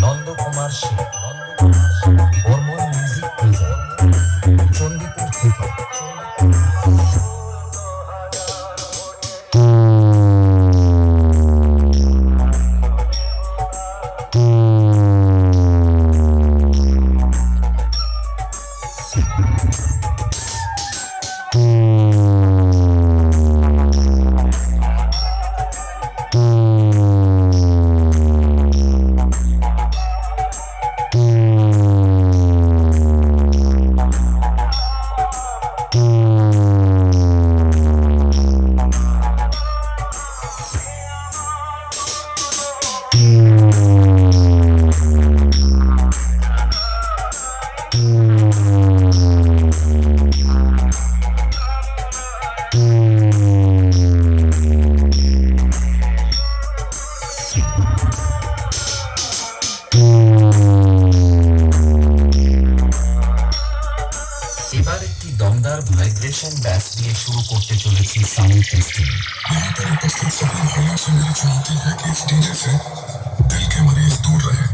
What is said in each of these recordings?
Nandakumar Singh Barman music present Chandipur থেকে। এবার দিয়ে শুরু করতে চলেছি সাউন্ড টেস্টিং यहाँ पर उपस्थित सभी भाइयों से मेरी चुनौती है कि इस डीजे से दिल के मरीज दूर रहे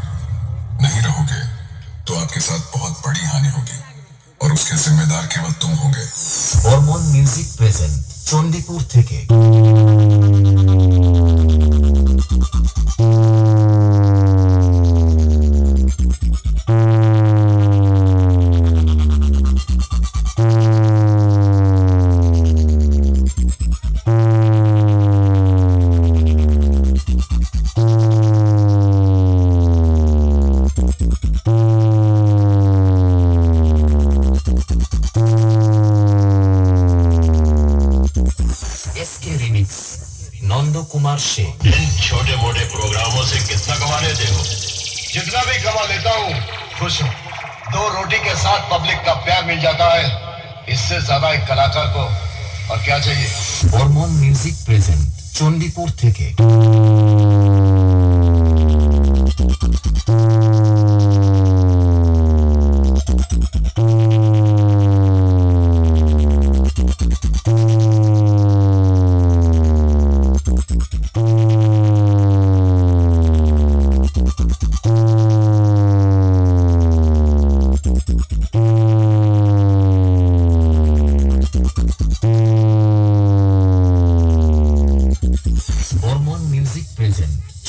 नहीं रहोगे तो आपके साथ बहुत बड़ी हानि होगी और उसके जिम्मेदार केवल तुम होगे বর্মন মিউজিক প্রেজেন্ট চণ্ডীপুর থেকে कुमार शेख इन छोटे मोटे प्रोग्रामों से कितना कमा लेते हो जितना भी कमा लेता हूँ खुश हूँ। दो रोटी के साथ पब्लिक का प्यार मिल जाता है। इससे ज़्यादा एक कलाकार को और क्या चाहिए? हॉर्मोन म्यूज़िक प्रेजेंट चंडीपुर थे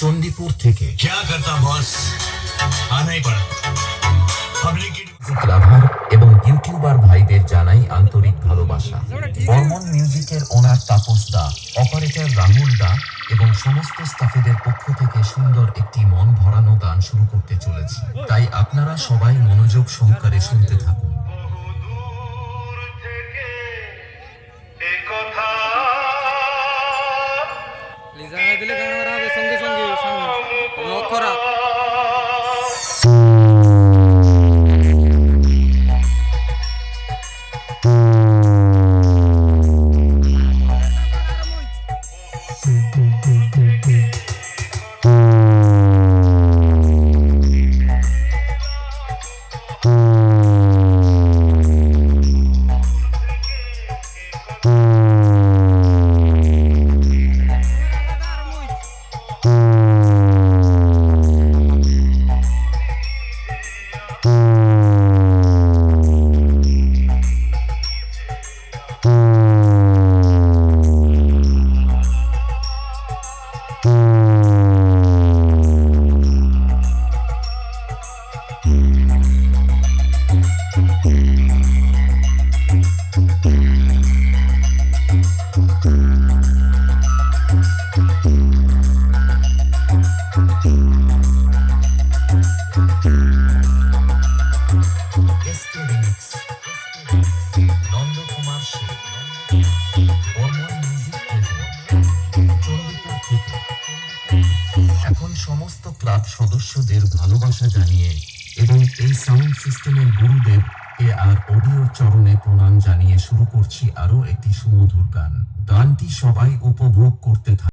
চণ্ডীপুর থেকে। এবং ইউটিউবার ভাইদের জানাই আন্তরিক ভালোবাসা। বর্মন মিউজিকের ওনার তাপস দা অপারেটর রাহুল দা এবং সমস্ত স্টাফেদের পক্ষ থেকে সুন্দর একটি মন ভরানো গান শুরু করতে চলেছি। তাই আপনারা সবাই মনোযোগ সহকারে শুনতে থাকুন। ভালোবাসা জানিয়ে এবং এই সাউন্ড সিস্টেমের গুরুদেব এ আর অডিওর চরণে প্রণাম জানিয়ে শুরু করছি আরও একটি সুমধুর গান। গানটি সবাই উপভোগ করতে থাকে